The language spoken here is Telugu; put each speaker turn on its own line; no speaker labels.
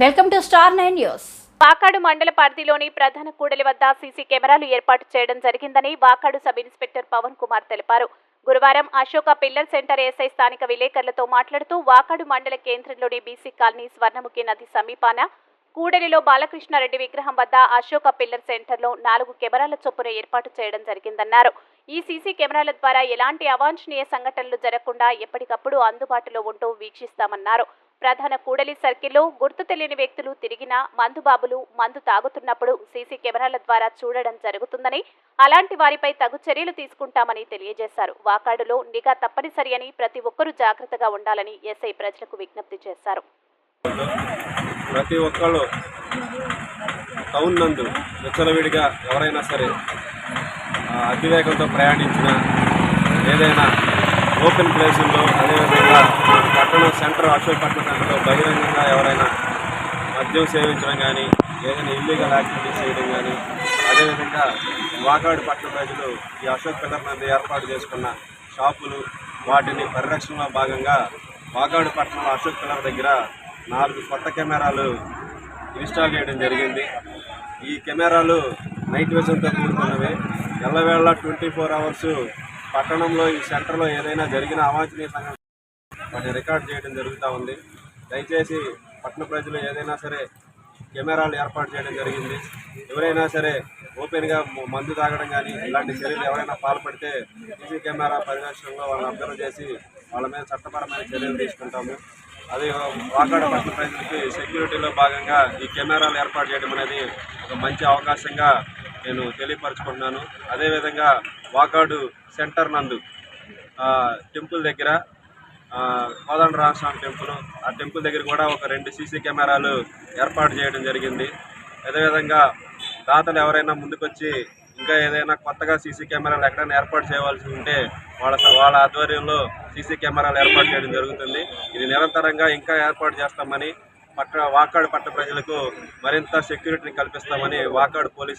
Welcome to star nine news.
Vakadu మండల పరిధిలోని ప్రధాన కూడలి వద్ద సీసీ కెమెరాలు ఏర్పాటు చేయడం జరిగిందని వాకాడు సబ్ ఇన్స్పెక్టర్ పవన్ కుమార్ తెలిపారు. గురువారం అశోక పిల్లర్ సెంటర్ ఎస్ఐ స్థానిక విలేకరులతో మాట్లాడుతూ వాకాడు మండల కేంద్రంలోని బీసీ కాలనీ స్వర్ణముఖి నది సమీపాన కూడలిలో బాలకృష్ణారెడ్డి విగ్రహం వద్ద అశోక పిల్లర్ సెంటర్లో నాలుగు కెమెరాల చొప్పున ఏర్పాటు చేయడం జరిగిందన్నారు. ఈ సీసీ కెమెరాల ద్వారా ఎలాంటి అవాంఛనీయ సంఘటనలు జరగకుండా ఎప్పటికప్పుడు అందుబాటులో ఉంటూ వీక్షిస్తామన్నారు. ప్రధాన కూడలి సర్కిల్లో గుర్తు తెలియని వ్యక్తులు తిరిగినా మందుబాబులు మందు తాగుతున్నప్పుడు సీసీ కెమెరాల ద్వారా చూడడం జరుగుతుందని అలాంటి వారిపై తగు చర్యలు తీసుకుంటామని తెలియజేశారు. వాకాడులో నిఘా తప్పనిసరి అని ప్రతి ఒక్కరూ జాగ్రత్తగా ఉండాలని ఎస్ఐ ప్రజలకు విజ్ఞప్తి చేశారు.
ప్రతి ఒక్కళ్ళు టౌన్ నందు విచ్చలవిడిగా ఎవరైనా సరే అతివేగంతో ప్రయాణించిన ఏదైనా ఓపెన్ ప్లేసుల్లో అదేవిధంగా పట్టణం సెంటర్ అశోక్ పట్టణ సెంటర్లో బహిరంగంగా ఎవరైనా మద్యం సేవించడం కానీ ఏదైనా ఇల్లీగల్ యాక్టివిటీస్ చేయడం కానీ అదేవిధంగా వాకాడు పట్టణ ప్రజలు ఈ అశోక్ పిల్లర్ నందు ఏర్పాటు చేసుకున్న షాపులు వాటిని పరిరక్షణలో భాగంగా వాకాడు పట్టణంలో అశోక్ పిల్లర్ దగ్గర నాలుగు కొత్త కెమెరాలు ఇన్స్టాల్ చేయడం జరిగింది. ఈ కెమెరాలు నైట్ విజన్తో కూడుకున్నవి. ఎల్లవేళ ట్వంటీ ఫోర్ అవర్స్ పట్టణంలో ఈ సెంటర్లో ఏదైనా జరిగిన అవాంఛనీయ సంఘటన వాటిని రికార్డ్ చేయడం జరుగుతూ ఉంది. దయచేసి పట్టణ ప్రజలు ఏదైనా సరే కెమెరాలు ఏర్పాటు చేయడం జరిగింది. ఎవరైనా సరే ఓపెన్గా మందు తాగడం కానీ ఇలాంటి చర్యలు ఎవరైనా పాల్పడితే సీసీ కెమెరా పరిరక్షణలో వాళ్ళని అబ్జర్వ్ చేసి వాళ్ళ మీద చట్టపరమైన చర్యలు తీసుకుంటాము. అది వాకాడ పట్టణ ప్రజలకి సెక్యూరిటీలో భాగంగా ఈ కెమెరాలు ఏర్పాటు చేయడం అనేది ఒక మంచి అవకాశంగా నేను తెలియపరచుకుంటున్నాను. అదేవిధంగా వాకాడు సెంటర్ నందు టెంపుల్ దగ్గర ఆ, కోదండ రామస్వామి టెంపుల్. ఆ టెంపుల్ దగ్గర కూడా ఒక రెండు సీసీ కెమెరాలు ఏర్పాటు చేయడం జరిగింది. అదేవిధంగా దాతలు ఎవరైనా ముందుకొచ్చి ఇంకా ఏదైనా కొత్తగా సీసీ కెమెరాలు ఎక్కడైనా ఏర్పాటు చేయవలసి ఉంటే వాళ్ళ వాళ్ళ ఆధ్వర్యంలో సీసీ కెమెరాలు ఏర్పాటు చేయడం జరుగుతుంది. ఇది నిరంతరంగా ఇంకా ఏర్పాటు చేస్తామని పట్ట వాకాడు పట్ట ప్రజలకు మరింత సెక్యూరిటీని కల్పిస్తామని వాకాడు పోలీసు